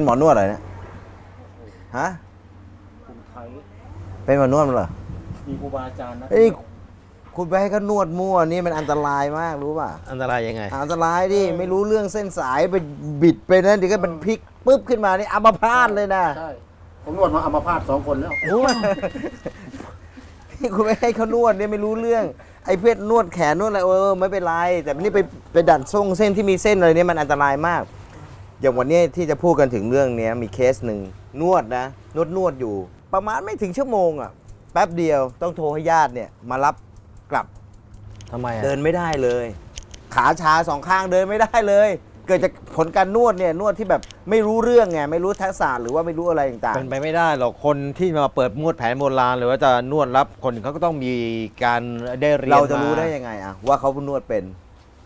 เป็นหมอนวดอะไรเนี่ย ฮะ คุณไทยเป็นหมอนวดเหรอ มีครูบาอาจารย์นะเอ้ย คุณไปให้เขานวดมั่วนี่มันอันตรายมากรู้ป่ะ อันตรายยังไง อันตรายดิ ไม่รู้เรื่องเส้นสายไปบิดไปนะเดี๋ยวก็มันพลิกปุ๊บขึ้นมานี่อัมพาตเลยนะ ใช่ ผมนวดมาอัมาพาตสองคนแล้วนี่คุณไม่ให้เขานวดเนี่ยไม่รู้เรื่อง ไอ้เพศนวดแขนนวดอะไรเออไม่เป็นไร แต่นี่ไปไปดัดทรงเส้นที่มีเส้นอะไรเนี่ยมันอันตรายมาก อย่างวันนี้ที่จะพูดกันถึงเรื่องเนี้ยมีเคสหนึ่งนวดนะ นวดนวดอยู่ ประมาณไม่ถึงชั่วโมงอะแป๊บเดียวต้องโทรให้ญาติเนี่ยมารับกลับทำไมอะเดินไม่ได้เลย ขาชาสองข้างเดินไม่ได้เลย เกิดจากผลการนวดเนี่ยนวดที่แบบไม่รู้เรื่องไงไม่รู้ทักษะหรือว่าไม่รู้อะไรต่างเป็นไปไม่ได้หรอกคนที่มาเปิดนวดแผนโบราณหรือว่าจะนวดรับคนเขาก็ต้องมีการได้เรีๆ ยนเราจะมรู้ได้ยังไงอะว่าเขานวดเป็น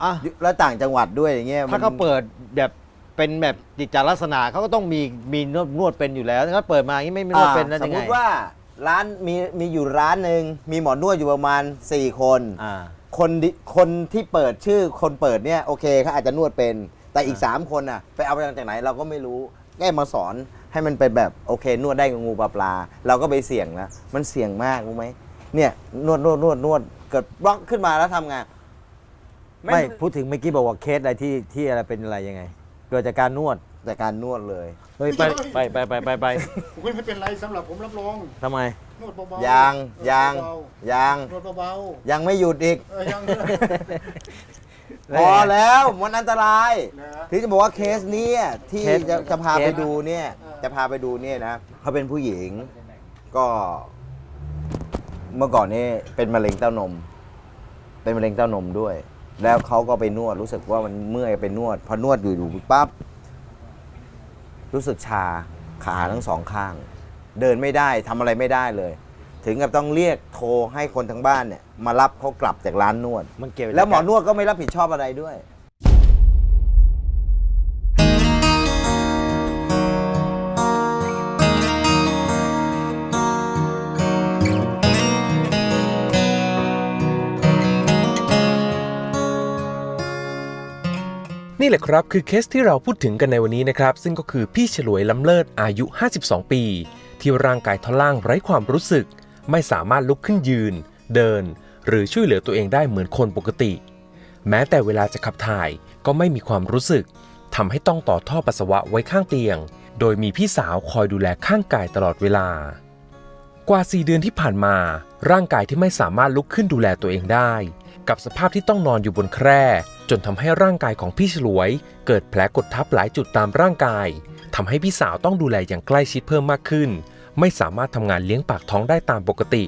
อะแล้วต่างจังหวัดด้วยอย่างเงี้ยถ้าเขามันเปิดแบบ เป็นแบบกิจลักษณะเขาก็ต้องมีมีนวดนวดเป็นอยู่แล้วถ้าเขาเปิดมาอย่างนี้ไม่มีนวดเป็นนั่นสยัมงมไงติว่าร้านมีมีอยู่ร้านหนึ่งมีหมอนวดอยู่ประมาณ 4 คน อ่า คนดิคนที่เปิดชื่อคนเปิดเนี่ยโอเคเขาอาจจะนวดเป็น แต่อีกอ่า3คนน่ะไปเอามาจากไหนเราก็ไม่รู้แก้มาสอนให้มันเป็นแบบโอเคนวดได้กับงูปลาปลา เราก็ไปเสี่ยงนะมันเสี่ยงมากรู้ไหมเนี่ยนวดนวดนวดนวดเกิดบล็อกขึ้นมาแล้วทำไง ไม่พูดถึงเมื่อกี้บอกว่าเคสอะไรที่ที่อะไรเป็นอะไรยังไง เกิดจากการนวดแต่การนวดเลย เฮ้ยไปไปไปไปไปไปคุณไม่เป็นไรสำหรับผมรับรองทำไม นวดเบาๆยางเออยางเบายางๆนวดเบายังไม่หยุดอีก ๆเออยังพอแล้วมันอันตราย นะที่จะบอกว่าเคสเนี้ที่เคสจะจะพาเคส ไปดูเนี่ยจะพาไปดูเนี่ยนะเขาเป็นผู้หญิงก็เมื่อก่อนนี่เป็นมะเร็งเต้านม เป็นมะเร็งเต้านมด้วย แล้วเขาก็ไปนวดรู้สึกว่ามันเมื่อยไปนวด พอนวดอยู่อยู่ปั๊บรู้สึกชาขาทั้งสองข้าง เดินไม่ได้ทำอะไรไม่ได้เลย ถึงกับต้องเรียกโทรให้คนทั้งบ้านเนี่ยมารับเขากลับจากร้านนวด มันเกี่ยวกับแล้วหมอนวดก็ไม่รับผิดชอบอะไรด้วย นี่แหละครับคือเคสที่เราพูดถึงกันในวันนี้นะครับ ซึ่งก็คือพี่ฉลวยล้ำเลิศอายุ 52 ปี ที่ร่างกายท่อนล่างไร้ความรู้สึก ไม่สามารถลุกขึ้นยืน เดิน หรือช่วยเหลือตัวเองได้เหมือนคนปกติ แม้แต่เวลาจะขับถ่ายก็ไม่มีความรู้สึกทำให้ต้องต่อท่อปัสสาวะไว้ข้างเตียง โดยมีพี่สาวคอยดูแลข้างกายตลอดเวลา กว่า 4 เดือนที่ผ่านมา ร่างกายที่ไม่สามารถลุกขึ้นดูแลตัวเองได้ กับสภาพที่ต้องนอนอยู่บนแคร่ จนทำให้ร่างกายของพี่ฉลวย เกิดแผลกดทับหลายจุดตามร่างกายทำให้พี่สาวต้องดูแลอย่างใกล้ชิดเพิ่มมากขึ้น ไม่สามารถทำงานเลี้ยงปากท้องได้ตามปกติ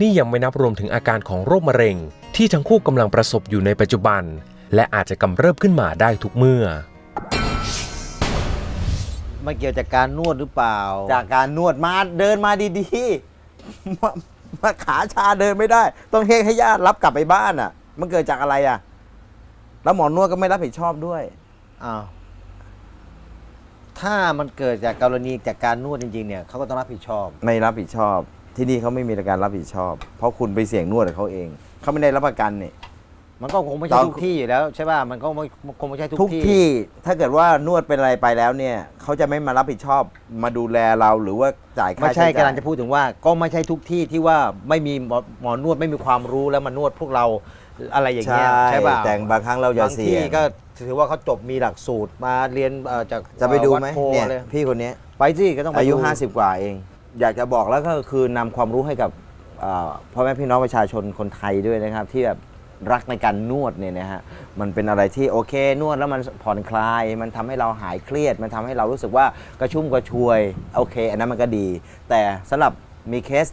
นี่ยังไม่นับรวมถึงอาการของโรคมะเร็ง ที่ทั้งคู่กำลังประสบอยู่ในปัจจุบัน และอาจจะกำเริบขึ้นมาได้ทุกเมื่อมันเกี่ยวจากการนวดหรือเปล่า จากการนวดมาเดินมาดีๆมามาขาชาเดินไม่ได้ ต้องเฮกให้ญาติรับกลับไปบ้านอะ มันเกิดจากอะไรอะ แล้วหมอนวดก็ไม่รับผิดชอบด้วย อ้าวถ้ามันเกิดจากกรณีจากการนวดจริงๆเนี่ยเขาก็ต้องรับผิดชอบ ไม่รับผิดชอบ ที่นี่เขาไม่มีการรับผิดชอบ เพราะคุณไปเสี่ยงนวดกับเขาเอง เขาไม่ได้รับประกันเนี่ย มันก็คงไม่ใช่ตอนทุกที่อยู่แล้วใช่ป่ะมันก็ไม่คงไม่ใช่ทุกทุกที่ที่ ถ้าเกิดว่านวดเป็นอะไรไปแล้วเนี่ยเขาจะไม่มารับผิดชอบมาดูแลเราหรือว่าจ่ายค่าไม่ใช่ใช้จ่ายกำลังจะพูดถึงว่าก็ไม่ใช่ทุกที่ที่ว่าไม่มีหมอหมอนวดไม่มีความรู้แล้วมานวดพวกเราอะไรอย่างใช่เงี้ยใช่ป่ะแต่บางครั้งเราอย่าบางเสี่ที่ยง ก็ถือว่าเขาจบมีหลักสูตรมาเรียนเอ่อจากจะไปดูไหมวัโพเนี่ยเลยพี่คนเนี้ยไปสิก็ต้องไปอายุ ดู 50 กว่าเอง อยากจะบอกแล้วก็คือนำความรู้ให้กับเอ่อพ่อแม่พี่น้องประชาชนคนไทยด้วยนะครับ ที่แบบ รักในการนวดเนี่ยนะฮะมันเป็นอะไรที่โอเคนวดแล้วมันผ่อนคลาย มันทำให้เราหายเครียด มันทำให้เรารู้สึกว่ากระชุ่มกระชวยโอเค อันนั้นมันก็ดี แต่สำหรับมีเคส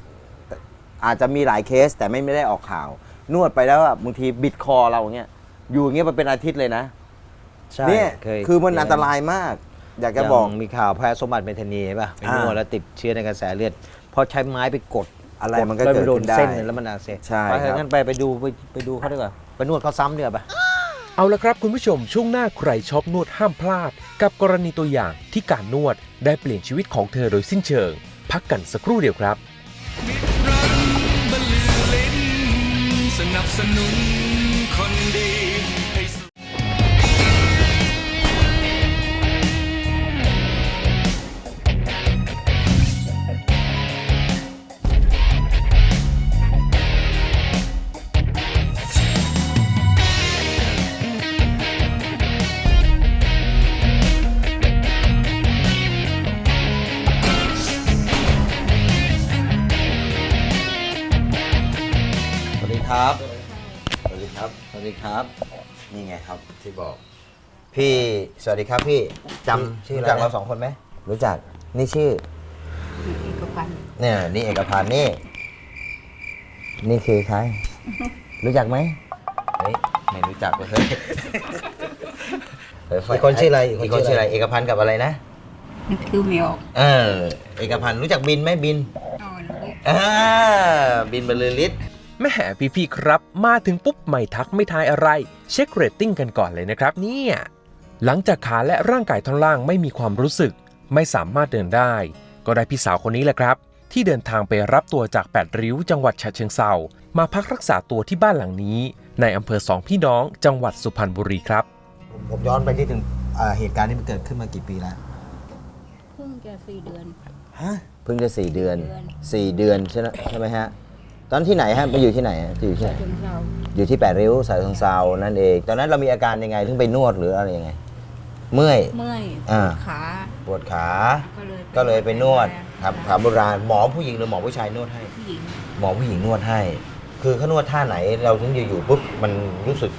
อาจจะมีหลายเคสแต่ไม่ไม่ได้ออกข่าว นวดไปแล้วอะบางทีบิดคอเราอย่างเงี้ยอยู่อย่างเงี้ยมาเป็นอาทิตย์เลยนะใช่เนี่ยเคยคือมันอันตรายมาก อยากจะย่างบอกมีข่าวแพ้สมบัติเมทานีใช่ป่ะไปนวดอ่าแล้วติดเชื้อในกระแสเลือดเพราะใช้ไม้ไปกด อะไรมันก็แล้วเกิดโดขึ้นนได้ เส้นเนี่ยแล้วมันอักเสบใช่ไปครับ งั้นไปไปดูไปไปดูเขาดีกว่าไปนวดเขาซ้ำเนีกว่ยป่ะเอาละครับคุณผู้ชมช่วงหน้าใครชอบนวดห้ามพลาด กับกรณีตัวอย่างที่การนวดได้เปลี่ยนชีวิตของเธอโดยสิ้นเชิง พักกันสักครู่เดียวครับบรรลือลิ้นสนับสนุนคนดีให้สุด สวัสดีครับพี่จำชื่อรู้จักเราสองคนไหมรู้จักนี่ชื่อเอกพันธ์เนี่ยนี่เอกพันธ์นี่ นี่คือใคร รู้จักไหมเฮ้ยไม่รู้จักเลยเฮ้ยเฮ้ยอีกคนชื่ออะไรอีอีกกคคนนชื่ชื่อออะอะไรไร เอกพันธ์กับอะไรนะนึกคิวไม่ออกเออเอกพันธ์รู้จักบินไหมบินอ๋อแล้วก็อ่าบินบรรลือฤทธิ์แม่พี่ๆครับ มาถึงปุ๊บไม่ทักไม่ทายอะไร เช็คเรตติ้งกันก่อนเลยนะครับเนี่ย หลังจากขาและร่างกายท่อนล่างไม่มีความรู้สึก ไม่สามารถเดินได้ ก็ได้พี่สาวคนนี้แหละครับ ที่เดินทางไปรับตัวจากแปดริ้ว จังหวัดฉะเชิงเซามาพักรักษาตัวที่บ้านหลังนี้ ในอำเภอสองพี่น้องจังหวัดสุพรรณบุรีครับ ผมย้อนไปที่ถึงอ่าเหตุการณ์ที่มันเกิดขึ้นมากี่ปีแล้วเพิ่งจะสี่เดือนฮะเพิ่งจะสี่เดือนเดือนสี่เดือนใช่ไหมใช่ไหมฮะตอนที่ไหนฮะไปอยู่ที่ไหนฮะอยู่ที่ไหน จนเราอยู่ที่แปดริ้วสายทองเซานั่นเอง ตอนนั้นเรามีอาการยังไงถึงไปนวดหรืออะไรยังไง เมื่อย เมื่อยอ่าขา ปวดขา ก็เลยก็เลยไปนวดครับถามโบราณหมอผู้หญิงหรือหมอผู้ชายนวดให้ ผู้หญิงหมอผู้หญิงนวดให้ คือเขานวดท่าไหนเราถึงอยู่ๆปุ๊บมันรู้สึก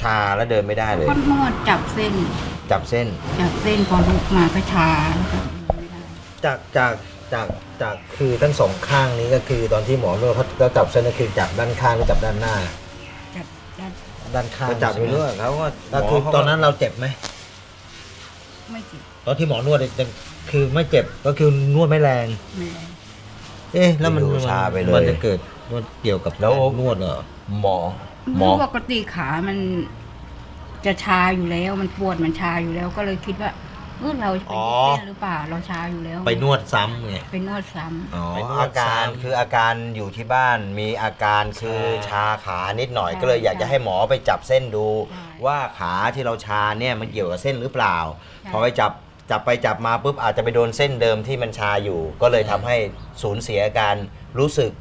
ชาแล้วเดินไม่ได้เลย ก็นวดจับเส้น จับเส้น จับเส้นพอลุกมาก็ชาแล้วก็ไม่ได้จากจากจากจากคือทั้งสองข้างนี้ก็คือ ตอนที่หมอนวดเขาเขาจับเส้นก็คือจับด้านข้างหรือจับด้านหน้าจับจับด้านข้างก็จับไปใช่หมนวดเขาก็แล้วคือหมเขาตอนนั้นเราเจ็บไหม ไม่จิบตอนที่หมอนวดเนี่ยยังคือไม่เจ็บก็คือนวดไม่แรงไม่ได้เอ๊ะแล้วมันอยู่ชาไปเลยมันจะเกิดนวดเกี่ยวกับแล้วนวดเหรอหมอ หมอปกติขามันจะชาอยู่แล้ว มันปวดมันชาอยู่แล้วก็เลยคิดว่า เออเราจะเป็นเส้นหรือเปล่าเราชาอยู่แล้วไปนวดซ้ำไง ไปนวดซ้ำ อ๋อไปนวดอาการซ้ำคืออาการอยู่ที่บ้านมีอาการคือชาขานิดหน่อยใช่ก็เลยอยากจะให้หมอไปจับเส้นดู ใช่ว่าขาที่เราชาเนี่ยมันเกี่ยวกับเส้นหรือเปล่าใช่พอไปจับจับไปจับมาปุ๊บอาจจะไปโดนเส้นเดิมที่มันชาอยู่ ก็เลยทำให้สูญเสียการรู้สึก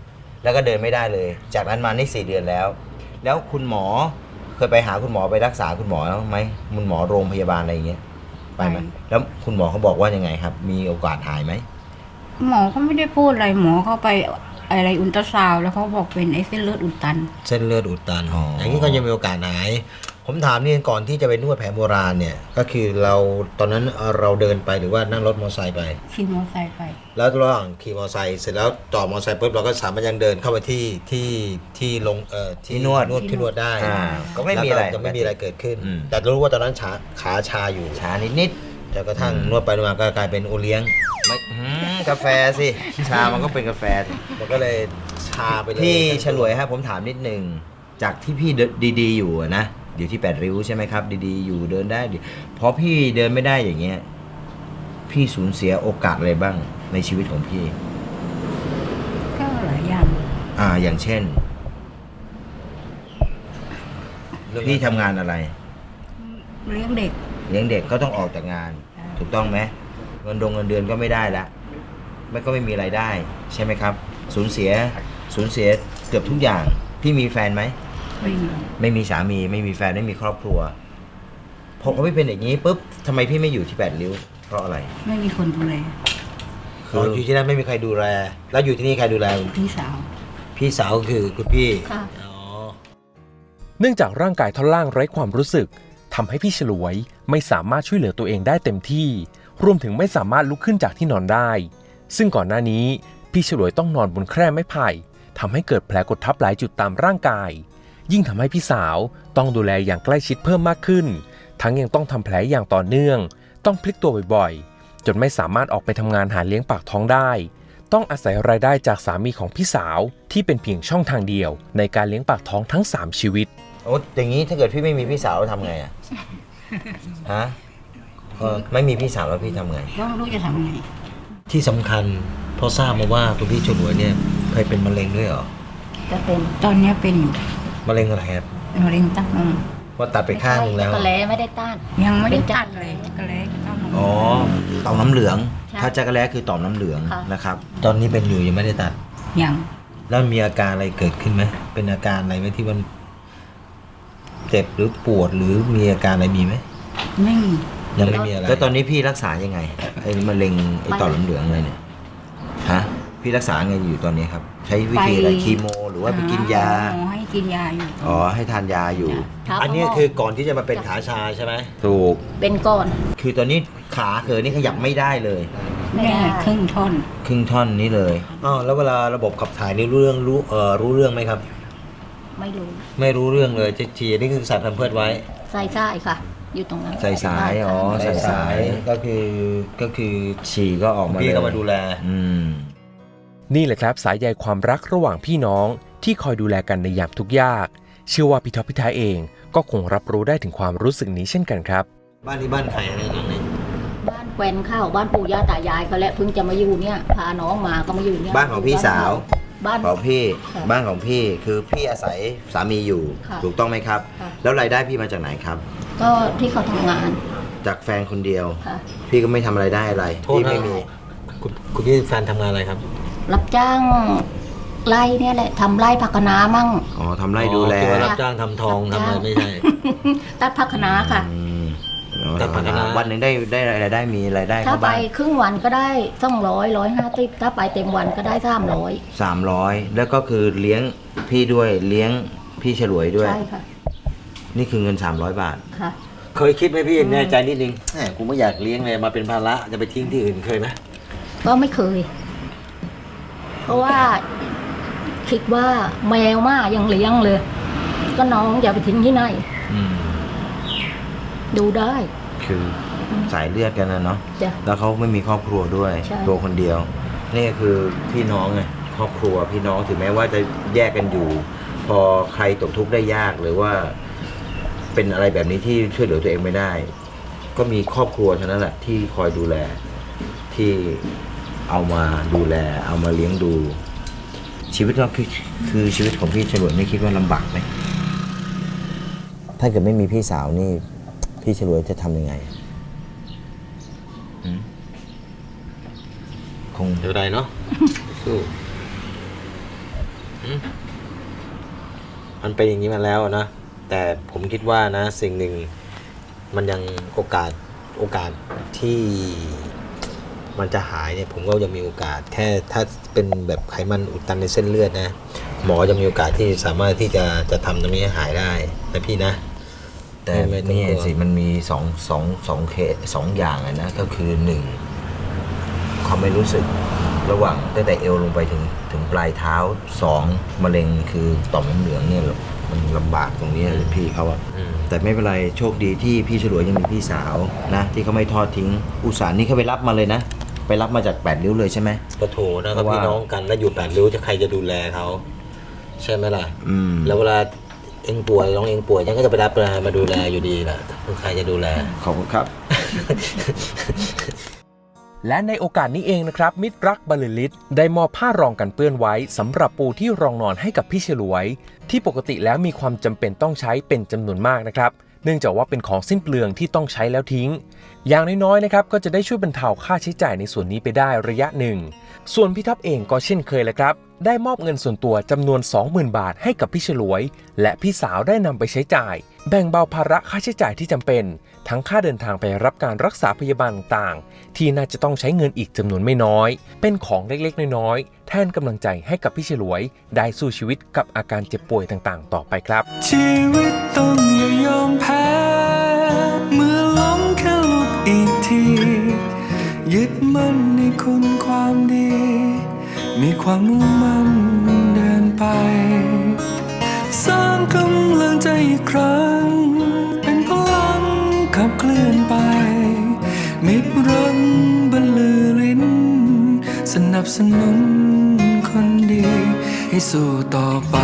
แล้วก็เดินไม่ได้เลย จากนั้นมานี่สี่เดือนแล้ว แล้วคุณหมอเคยไปหาคุณหมอไปรักษาคุณหมอไหมคุณหมอโรงพยาบาลอะไรอย่างเงี้ย ไปไหมแล้วคุณหมอเขาบอกว่ายังไงครับ มีโอกาสหายไหม หมอเขาไม่ได้พูดอะไรหมอเขาไป อะไรอุลตราซาวด์แล้วเขาบอกเป็นไอ้เส้นเลือดอุดตัน เส้นเลือดอุดตันอ๋อออ ย่างนี้ก็ยังมีโอกาสหาย ผมถามนี่ก่อนที่จะไปนวดแผนโบราณเนี่ย ก็คือเราตอนนั้นเราเดินไปหรือว่านั่งรถมอเตอร์ไซค์ไป ขี่มอเตอร์ไซค์ไป แล้วระหว่างขี่มอเตอร์ไซค์เสร็จแล้วจอดมอเตอร์ไซค์ปุ๊บเราก็สามารถยังเดินเข้าไปที่ที่ที่ลงเอ่อที่นวดนวดที่นวดได้อ่าก็ไม่มีอะไรแล้วก็จะไม่มีอะไรเกิดขึ้น อืม แต่รู้ว่าตอนนั้นขาขาชาอยู่ชานิดนิด จนกระทั่งนวดไปนวดมาก็กลายเป็นโอเลี้ยงๆไม่อื้อหือกาแฟสิ ชามันก็เป็นกาแฟสิมันก็เลยชาไปเลยพี่ฉลวยฮะผมถามนิดนึง จากที่พี่เดินดีๆอยู่อะนะอยู่ที่แปดริ้วใช่ไหมครับ ดีๆ อยู่เดินได้ดีพอพี่เดินไม่ได้อย่างเงี้ย พี่สูญเสียโอกาสอะไรบ้างในชีวิตของพี่ ก็หลายอย่างอ่า อย่างเช่น พี่ทำงานอะไร เลี้ยงเด็ก เลี้ยงเด็กก็ต้องออกจากงานใช่ถูกต้องไหมเงินดงเงินเดือนก็ไม่ได้ละมันก็ไม่มีไรายได้ ใช่ไหมครับ สูญเสียสูญเสียเกือบทุกอย่าง พี่มีแฟนไหม ไม่มีไม่มีสามีไม่มีแฟนไม่มีครอบครัวพอเขาไม่เป็นอย่างนี้ปุ๊บทำไมพี่ไม่อยู่ที่แปดริ้ว เพราะอะไรไม่มีคนดูแลอ๋ออยู่ที่นั่นไม่มีใครดูแล แล้วอยู่ที่นี่ใครดูแล พี่สาว พี่สาวก็คือคุณพี่ ค่ะอ๋อเนื่องจากร่างกายท่อนล่างไร้ความรู้สึก ทำให้พี่ฉลวยไม่สามารถช่วยเหลือตัวเองได้เต็มที่ รวมถึงไม่สามารถลุกขึ้นจากที่นอนได้ ซึ่งก่อนหน้านี้พี่ฉลวยต้องนอนบนแคร่ไม้ไผ่ทำให้เกิดแผลกดทับหลายจุดตามร่างกาย ยิ่งทำให้พี่สาวต้องดูแลอย่างใกล้ชิดเพิ่มมากขึ้น ทั้งยังต้องทำแผลอย่างต่อเนื่อง ต้องพลิกตัวบ่อยๆ จนไม่สามารถออกไปทำงานหาเลี้ยงปากท้องได้ ต้องอาศัยรายได้จากสามีของพี่สาวที่เป็นเพียงช่องทางเดียว ในการเลี้ยงปากท้องทั้ง 3 ชีวิต โอ้อย่างนี้ถ้าเกิดพี่ไม่มีพี่สาวทำไงอะฮะเออไม่มีพี่สาวแล้วพี่ทำไงก็ไม่รู้จะทำไงที่สำคัญเพราะทราบมาว่าคุณพี่ฉลวยเนี่ยเคยเป็นมะเร็งด้วยเหรอจะเป็นตอนเนี้ยเป็นอยู่มะเร็งอะไรครับมะเร็งเตั้งนมว่าตัดไปข้างหนึงแล้ว ก็แล้วไม่ได้ต้าน ยังไม่ได้ตัดเลยก็เลยจะต้องอ๋อต่อมน้ำเหลือง ใช่ถ้าจักรแล้คือต่อมน้ำเหลืองค่ะ นะครับ ตอนนี้เป็นอยู่ยังไม่ได้ตัด ยังแล้วมีอาการอะไรเกิดขึ้นไหมเป็นอาการอะไรไหมที่มัน เจ็บหรือปวดหรือมีอาการอะไรมีไหมไม่มียังไม่มีอะไรแล้วตอนนี้พี่รักษายังไงไอ้มะเร็งไอ้ต่อมน้ำเหลืองอะไรเนี่ยฮะพี่รักษาไงอยู่ตอนนี้ครับ ใช้วิธีอะไรไปคีโม หรือว่าไปกินยาหมอให้กินยาอยู่อ๋อให้ทานยาอยู่จ้ะอันนี้คือก่อนที่จะมาเป็นขาชาใช่ไหมถูกเป็นก้อน คือตอนนี้ขาเขินนี่ขยับไม่ได้เลยไม่ได้ครึ่งท่อน ครึ่งท่อนนี้เลยอ๋อแล้วเวลาระบบขับถ่ายนี่รู้เรื่องรู้เอ่อรู้เรื่องไหมครับ ไม่รู้ ไม่รู้เรื่องเลยเจจีนี่คือใส่แพมเพิร์ดไว้ ใส่ใช่ค่ะ อยู่ตรงนั้นใส่สายอ๋อ ใส่สาย ก็คือก็คือฉี่ก็ออกมาพี่เลยก็มาดูแล อืม นี่แหละครับสายใยความรักระหว่างพี่น้องที่คอยดูแลกันในยามทุกข์ยาก เชื่อว่าพี่ท็อปพี่ท้ายเองก็คงรับรู้ได้ถึงความรู้สึกนี้เช่นกันครับ บ้านที่บ้านใครอะไรนั่นนี่บ้านแควนข้าวบ้านปู่ย่าตายายเขาแหละเพิ่งจะมาอยู่เนี่ยพาน้องมาก็มาอยู่เนี่ยบ้านของพี่สาว บ้าน ของพี่ค่ะบ้านของพี่คือพี่อาศัยสามีอยู่ ค่ะถูกต้องไหมครับ ค่ะ แล้วรายได้พี่มาจากไหนครับ ก็ที่เขาทำงานจากแฟนคนเดียว ค่ะ พี่ก็ไม่ทำอะไรได้อะไรโทษพี่นะ ไม่มีคุณคุณพี่แฟนทำงานอะไรครับ รับจ้างไร่เนี่ยแหละทำไร่ผักคะน้ามั่ง อ๋อทำไร่ดูแลอ๋อคิดว่ารับจ้างทำทองทำอะไรไม่ใช่ ตัดผักคะน้าค่ะ อืมอ๋อ แต่พัฒนาวันหนึ่งได้ได้รายได้มีรายได้ถ้าเข้าไปบ้านครึ่งวันก็ได้สองร้อยร้อยห้าสิบถ้าไปเต็มวันก็ได้สามร้อยสามร้อยแล้วก็คือเลี้ยงพี่ด้วยเลี้ยงพี่ฉลวยด้วย ใช่ค่ะนี่คือเงิน 300 บาท ค่ะ เคยคิดไหมพี่แน่ใจนิดนึงแหมกูไม่อยากเลี้ยงเลยมาเป็นภาระจะไปทิ้งที่อื่นเคยไหมก็ไม่เคย เพราะว่าคิดว่าแมวมายังเลี้ยงเลย ก็น้องอย่าไปทิ้งที่ไหน อืม ดูได้ คือสายเลือดกันนะเนาะจ้ะ แล้วเขาไม่มีครอบครัวด้วยใช่ ตัวคนเดียว นี่คือพี่น้องไงครอบครัวพี่น้องถึงแม้ว่าจะแยกกันอยู่ พอใครตกทุกข์ได้ยากหรือว่า เป็นอะไรแบบนี้ที่ช่วยเหลือตัวเองไม่ได้ ก็มีครอบครัวเท่านั้นแหละที่คอยดูแล ที่เอามาดูแล เอามาเลี้ยงดู ชีวิตเราคือคือชีวิตของพี่ฉลวยไม่คิดว่าลำบากไหมถ้าเกิดไม่มีพี่สาวนี่ พี่ฉลวยจะทำยังไงหืมคงเดี๋ยวใดเนาะ สู้อืมมันเป็นอย่างนี้มาแล้วนะ แต่ผมคิดว่านะ สิ่งหนึ่งมันยังโอกาสโอกาสที่มันจะหายเนี่ยผมก็ยังมีโอกาส แค่ถ้าเป็นแบบไขมันอุดตันในเส้นเลือดนะ หมอจะมีโอกาสที่สามารถที่จะจะทำตรงนี้ให้หายได้นะพี่นะ แต่ไม่ต้องนี่กลัวสิมันมีสองสองสองเคสสองอย่างอะนะก็คือหนึ่งความไม่รู้สึกระหว่างตั้งแต่เอวลงไปถึงถึงปลายเท้าสองมะเร็งคือต่อมน้ำเหลืองเนี่ยมันลำบากตรงนี้เลยพี่เขาอะอืมแต่ไม่เป็นไรโชคดีที่พี่ฉลวยยังมีพี่สาวนะ ที่เขาไม่ทอดทิ้ง อุตสาห์นี่เขาไปรับมาเลยนะ ไปรับมาจากแปดริ้วเลยใช่ไหมก็โถนะเพก็ราะว่าพี่น้องกันแล้วอยู่แปดริ้วจะใครจะดูแลเขาใช่ไหมล่ะอืมแล้วเวลา เองป่วยน้องเองป่วยฉันก็จะไปรับมามาดูแลอยู่ดีแหละใครจะดูแล ขอบคุณครับ และในโอกาสนี้เองนะครับ มิตรรักบรรลือฤทธิ์ได้มอบผ้ารองกันเปื้อนไว้สำหรับปูที่รองนอนให้กับพี่ฉลวย ที่ปกติแล้วมีความจำเป็นต้องใช้เป็นจำนวนมากนะครับ เนื่องจากว่าเป็นของสิ้นเปลืองที่ต้องใช้แล้วทิ้ง อย่างน้อยๆนะครับก็จะได้ช่วยบรรเทาค่าใช้จ่ายในส่วนนี้ไปได้ระยะหนึ่ง ส่วนพี่ท็อปเองก็เช่นเคยแหละครับ ได้มอบเงินส่วนตัวจำนวน 20,000 บาทให้กับพี่ฉลวย และพี่สาวได้นำไปใช้จ่าย แบ่งเบาภาระค่าใช้จ่ายที่จำเป็น ทั้งค่าเดินทางไปรับการรักษาพยาบาลต่างๆ ที่น่าจะต้องใช้เงินอีกจำนวนไม่น้อย เป็นของเล็กๆ น้อยๆ แทนกำลังใจให้กับพี่ฉลวย ได้สู้ชีวิตกับอาการเจ็บป่วยต่างๆ ต่อไปครับ ชีวิตต้องอย่ายอมแพ้เมื่อล้มแค่ลุกอีกทียึดมั่นในคุณความดี มีความมุ่งมั่นเดินไป สร้างกำลังใจอีกครั้ง เป็นพลังขับเคลื่อนไปมิตรรันบรรลือลิ้น สนับสนุนคนดี ให้สู้ต่อไป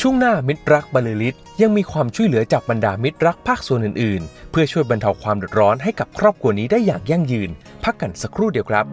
ช่วงหน้ามิตรรักบรรลือฤทธิ์ยังมีความช่วยเหลือจากบรรดามิตรรักภาคส่วนอื่นๆ เพื่อช่วยบรรเทาความเดือดร้อนให้กับครอบครัวนี้ได้อย่างยั่งยืน พักกันสักครู่เดียวครับ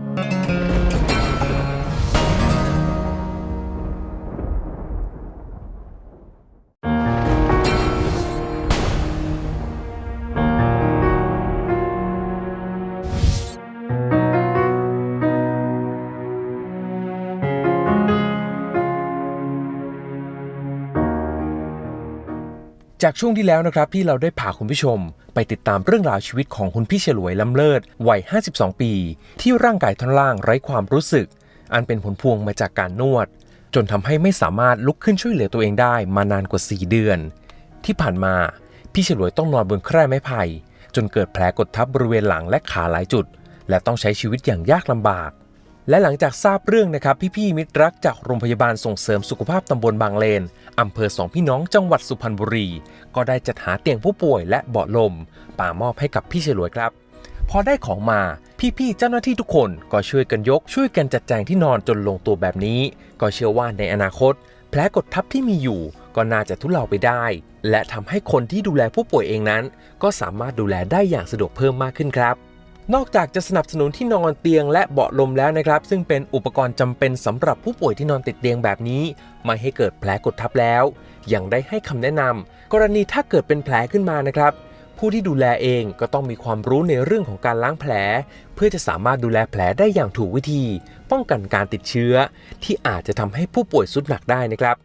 จากช่วงที่แล้วนะครับที่เราได้พาคุณผู้ชม ไปติดตามเรื่องราวชีวิตของคุณพี่ฉลวยล้ำเลิศวัย 52 ปี ที่ร่างกายท่อนล่างไร้ความรู้สึก อันเป็นผลพวงมาจากการนวด จนทำให้ไม่สามารถลุกขึ้นช่วยเหลือตัวเองได้มานานกว่า 4 เดือน ที่ผ่านมาพี่ฉลวยต้องนอนบนแคร่ไม้ไผ่จนเกิดแผลกดทับบริเวณหลังและขาหลายจุด และต้องใช้ชีวิตอย่างยากลำบาก และหลังจากทราบเรื่องนะครับพี่ๆมิตรรักจากโรงพยาบาลส่งเสริมสุขภาพตำบลบางเลนอำเภอสองพี่น้องจังหวัดสุพรรณบุรี ก็ได้จัดหาเตียงผู้ป่วยและเบาะลมป่ามอบให้กับพี่เฉลวยครับ พอได้ของมาพี่ๆเจ้าหน้าที่ทุกคนก็ช่วยกันยก ช่วยกันจัดแจงที่นอนจนลงตัวแบบนี้ ก็เชื่อว่าในอนาคต แผลกดทับที่มีอยู่ ก็น่าจะทุเลาไปได้ และทำให้คนที่ดูแลผู้ป่วยเองนั้น ก็สามารถดูแลได้อย่างสะดวกเพิ่มมากขึ้นครับ นอกจากจะสนับสนุนที่นอนเตียงและเบาะลมแล้วนะครับ ซึ่งเป็นอุปกรณ์จำเป็นสำหรับผู้ป่วยที่นอนติดเตียงแบบนี้ ไม่ให้เกิดแผลกดทับแล้ว ยังได้ให้คำแนะนำกรณีถ้าเกิดเป็นแผลขึ้นมานะครับ ผู้ที่ดูแลเองก็ต้องมีความรู้ในเรื่องของการล้างแผล เพื่อจะสามารถดูแลแผลได้อย่างถูกวิธี ป้องกันการติดเชื้อ ที่อาจจะทำให้ผู้ป่วยสุดหนักได้นะครับ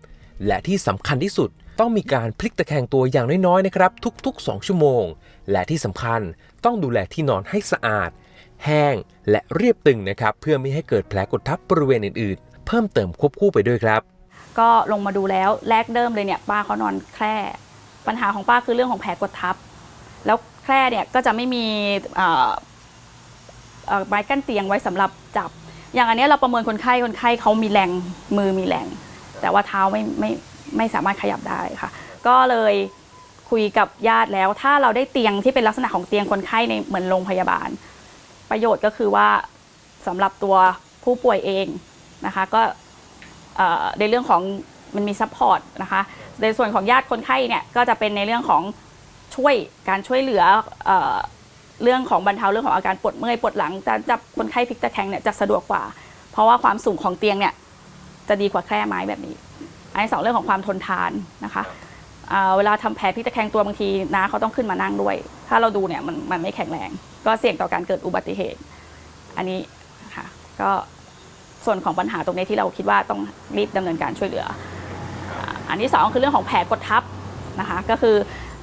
และที่สำคัญที่สุดต้องมีการพลิกตะแคงตัวอย่างน้อยๆนะครับทุก ๆ 2 ชั่วโมง และที่สำคัญ ต้องดูแลที่นอนให้สะอาด แห้งและเรียบตึงนะครับ เพื่อไม่ให้เกิดแผลกดทับบริเวณอื่นๆ เพิ่มเติมควบคู่ไปด้วยครับ ก็ลงมาดูแล้วแรกเดิมเลยเนี่ยป้าเขานอนแคร่ปัญหาของป้าคือเรื่องของแผลกดทับ แล้วแคร่เนี่ยก็จะไม่มีไม้กั้นเตียงไว้สำหรับจับ อย่างอันนี้เราประเมินคนไข้คนไข้เขามีแรงมือมีแรง แต่ว่าเท้าไม่ไม่ไม่สามารถขยับได้ค่ะ ก็เลย คุยกับญาติแล้ว ถ้าเราได้เตียงที่เป็นลักษณะของเตียงคนไข้ในเหมือนโรงพยาบาล ประโยชน์ก็คือว่าสำหรับตัวผู้ป่วยเองนะคะก็ในเรื่องของมันมีซัพพอร์ตนะคะในส่วนของญาติคนไข้เนี่ยก็จะเป็นในเรื่องของช่วยการช่วยเหลือเอเรื่องของบรรเทาเรื่องของอาการปวดเมื่อยปวดหลังแต่จับคนไข้พลิกตะแคงเนี่ยจะสะดวกกว่า เพราะว่าความสูงของเตียงเนี่ยจะดีกว่าแคร่ไม้แบบนี้ อันที่สองเรื่องของความทนทานนะคะ เวลาทำแผลพลิกตะแคงตัวบางทีนะเขาต้องขึ้นมานั่งด้วย ถ้าเราดูเนี่ยมันมันไม่แข็งแรง ก็เสี่ยงต่อการเกิดอุบัติเหตุ อันนี้ค่ะก็ส่วนของปัญหาตรงนี้ที่เราคิดว่าต้องรีบดำเนินการช่วยเหลือ อันที่สองคือเรื่องของแผลกดทับนะคะก็คือ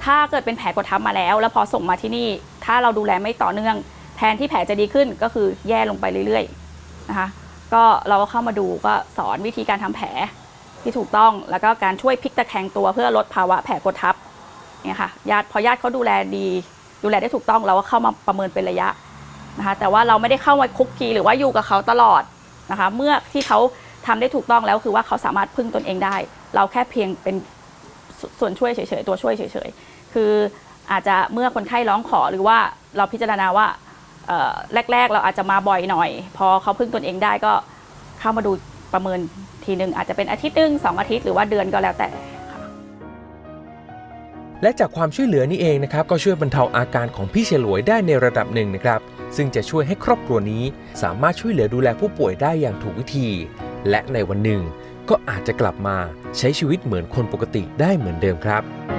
ถ้าเกิดเป็นแผลกดทับมาแล้ว แล้วพอส่งมาที่นี่ ถ้าเราดูแลไม่ต่อเนื่องแทนที่แผลจะดีขึ้นก็คือแย่ลงไปเรื่อยๆนะคะก็เราก็เข้ามาดูก็สอนวิธีการทำแผล ที่ถูกต้องแล้วก็การช่วยพลิกตะแคงตัวเพื่อลดภาวะแผลกดทับเนี่ยค่ะญาติพอญาติเขาดูแลดี ดูแลได้ถูกต้องเราก็เข้ามาประเมินเป็นระยะนะคะแต่ว่าเราไม่ได้เข้ามาคุกคีหรือว่าอยู่กับเขาตลอดนะคะเมื่อที่เขาทำได้ถูกต้องแล้วคือว่าเขาสามารถพึ่งตนเองได้ เราแค่เพียงเป็นส่วนช่วยเฉยๆตัวช่วยเฉยๆคืออาจจะเมื่อคนไข้ร้องขอหรือว่าเราพิจารณาว่าแรกๆ เราอาจจะมาบ่อยหน่อย พอเขาพึ่งตนเองได้ก็เข้ามาดูประเมิน ทีหนึ่งอาจจะเป็นอาทิตย์หนึ่งสองอาทิตย์หรือว่าเดือนก็แล้วแต่และจากความช่วยเหลือนี้เองนะครับก็ช่วยบรรเทาอาการของพี่เฉลวยได้ในระดับหนึ่งนะครับ ซึ่งจะช่วยให้ครอบครัวนี้ สามารถช่วยเหลือดูแลผู้ป่วยได้อย่างถูกวิธี และในวันหนึ่งก็อาจจะกลับมาใช้ชีวิตเหมือนคนปกติได้เหมือนเดิมครับ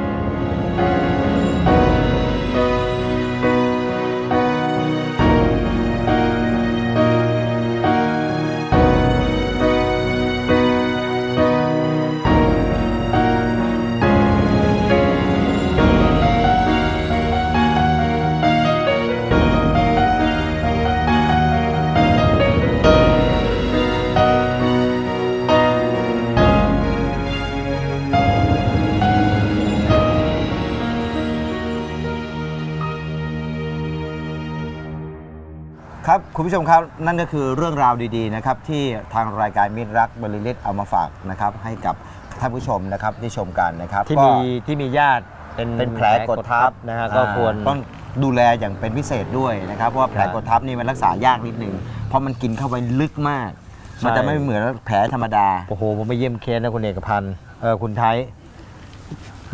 ครับคุณผู้ชมครับนั่นก็คือเรื่องราวดีๆนะครับที่ทางรายการมิตรรักบริลิตเอามาฝากนะครับให้กับท่านผู้ชมนะครับที่ชมกันนะครับที่ก็มีที่มีญาติเป็นเป็นแผลกดทับนะฮะก็ควรอ่าต้องดูแลอย่างเป็นพิเศษด้วยนะครับเพราะว่าแผลกดทับนี่มันรักษายากนิดนึงเพราะมันกินเข้าไปลึกมากใช่มันจะไม่เหมือนแผลธรรมดา โอ้โหผมไปเยี่ยมเคสนะคุณเอกพันธ์เออคุณไทย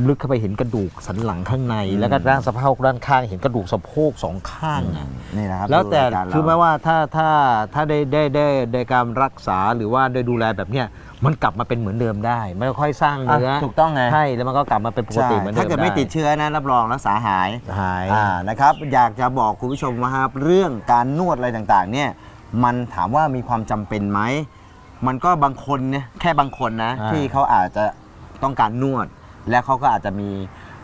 ลึกเข้าไปเห็นกระดูกสันหลังข้างใน แล้วก็ด้านสะโพกด้านข้างเห็นกระดูกสะโพกสองข้างอะนี่นะครับแล้วแต่ดูรายการเรคือไม่ว่าถ้าถ้าถ้าได้ได้ได้ได้การรักษาหรือว่าได้ดูแลแบบเนี้ยมันกลับมาเป็นเหมือนเดิมได้ ไม่ค่อยสร้างเนื้ออะถูกต้องไงใช่แล้วมันก็กลับมาเป็นปกติเหมือนเดิมถ้าเกิดไม่ด้ติดเชื้อนะรับรองรักษาหายหายอ่านะครับอยากจะบอกคุณผู้ชมว่าครับเรื่องการนวดอะไรต่างๆ เนี่ยมันถามว่ามีความจำเป็นไหมมันก็บางคนเนี่ยแค่บางคนนะอ่าที่เขาอาจจะต้องการนวด และเขาก็อาจจะมี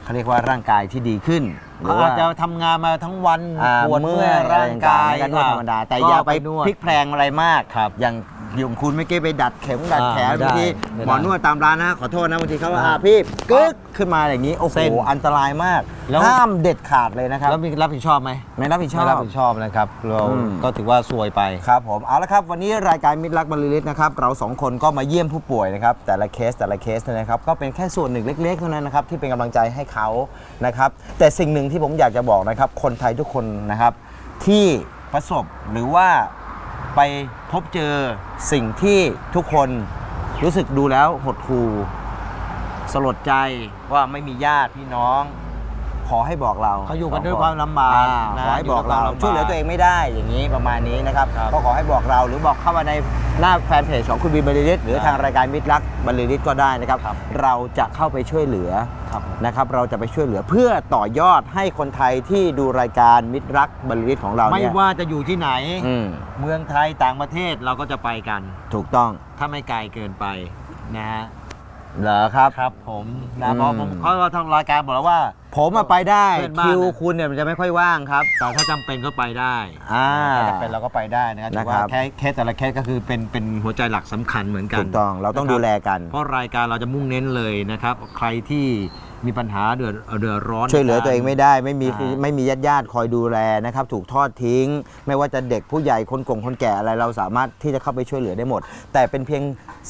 เขาเรียกว่าร่างกายที่ดีขึ้น หรืเขาอว่าอาจจะทำงานมาทั้งวันอ่าปวดเมื่อยร่างกายอะไรต่งๆก็นวดธรรมดา แต่ก็อย่าไปนวด พลิกแพลงอะไรมาก ครับอย่างอย่างคุณเมื่อกี้ไปดัดเข็มดัดแขนอ่าไม่ได้บางทีไม่ได้หมอนวดตามร้านนะขอโทษนะบางทีเขาว่าอ่าอ่าพี่กึกขึ้นมาอย่างนี้โอ้โหเส้นอันตรายมากแล้ว ห้ามเด็ดขาดเลยนะครับแล้วมีรับผิดชอบไหมไม่รับผิดชอบไม่รับผิดชอบนะครับ เราอืม ก็ถือว่าซวยไป ครับผมเอาละครับวันนี้รายการมิตรรักบรรลือฤทธิ์นะครับเราสองคนก็มาเยี่ยมผู้ป่วยนะครับแต่ละเคสแต่ละเคสเนยนะครับก็เป็นแค่ส่วนหนึ่งเล็กๆเท่านั้นนะครับที่เป็นกำลังใจให้เขานะครับแต่สิ่งหนึ่งที่ผมอยากจะบอกนะครับ คนไทยทุกคนนะครับ ที่ประสบหรือว่าไปพบเจอสิ่งที่ทุกคนรู้สึกดูแล้วหดหู่สลดใจว่าไม่มีญาติพี่น้อง ขอให้บอกเราเขาอยู่กันด้วยความลำบากอ่นะขอให้บอกเราอยู่ด้วยความลำบากช่วยเหลือตัวเองไม่ได้อย่างนี้ประมาณนี้นะครับครับ ก็ขอให้บอกเราหรือบอกเข้ามาในหน้าแฟนเพจของคุณบีบรรลือฤทธิ์หรือได้ทางรายการมิตรรักบรรลือฤทธิ์ก็ได้นะครับครับ เราจะเข้าไปช่วยเหลือ ครับนะครับเราจะไปช่วยเหลือเพื่อต่อยอดให้คนไทยที่ดูรายการมิตรรักบรรลือฤทธิ์ของเราไม่เนี่ยว่าจะอยู่ที่ไหน อืมเมืองไทยต่างประเทศเราก็จะไปกัน ถูกต้อง ถ้าไม่ไกลเกินไปนะฮะ เหรอครับ ครับผมนะอืมเพราะผมเขาทางรายการบอกแล้วว่า ผมมาไปได้เพื่อนบ้าน คิวเนี่ยคุณเนี่ยมันจะไม่ค่อยว่างครับ แต่ถ้าจำเป็นก็ไปได้อ่า ถ้าจำเป็นเราก็ไปได้นะครับถือนะคว่ารับ แค่เคสแต่ละเคสก็คือเป็นเป็นหัวใจหลักสำคัญเหมือนกันถูกต้องเราต้องนะครับดูแลกัน เพราะรายการเราจะมุ่งเน้นเลยนะครับ ใครที่ มีปัญหาเดือดเดือดร้อนช่วยเหลือตัวเองไม่ได้ไม่มีอ่าไม่มีญาติญาติๆคอยดูแลนะครับ ถูกทอดทิ้ง ไม่ว่าจะเด็กผู้ใหญ่คนกงคนแก่อะไรเราสามารถที่จะเข้าไปช่วยเหลือได้หมด แต่เป็นเพียง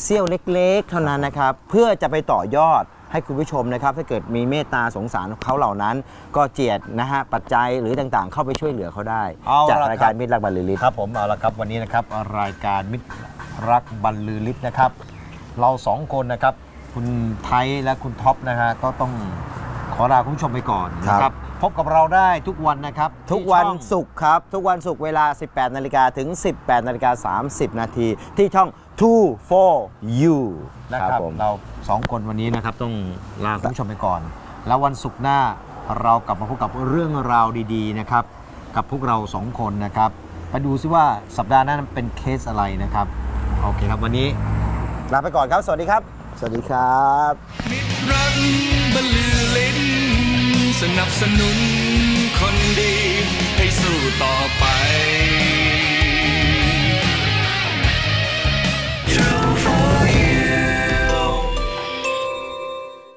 เสี้ยวเล็กๆ เท่านั้นนะครับ เพื่อจะไปต่อยอดให้คุณผู้ชมนะครับ ถ้าเกิดมีเมตตาสงสารเขาเหล่านั้น ก็เจียดนะฮะปัจจัยหรือต่างๆ เข้าไปช่วยเหลือเขาได้เอาจากละรายครัการบมิตรรักบรรลือฤทธิ์ครับผมเอาละครับวันนี้นะครับรายการมิตรรักบรรลือฤทธิ์นะครับ เราสองคนนะครับ คุณไทยและคุณท็อปนะฮะก็ต้องขอลาคุณผู้ชมไปก่อนนะครับพบกับเราได้ทุกวันนะครับทุกวันที่ช่อง ศุกร์ครับ ทุกวันศุกร์เวลา 18 นาฬิกาถึง 18 นาฬิกา 30 นาที ที่ช่อง Two for You นะครับผมเราสองคนวันนี้นะครับต้องลาคุณผู้ชมไปก่อน แล้ววันศุกร์หน้าเรากลับมาพบกับเรื่องราวดีๆนะครับกับพวกเราสองคนนะครับไปดูซิว่าสัปดาห์หน้าเป็นเคสอะไรนะครับโอเคครับวันนี้ ลาไปก่อนครับ สวัสดีครับ สวัสดีครับมิตรรักบรรลือลิ้นสนับสนุนคนดี ให้สู้ต่อไป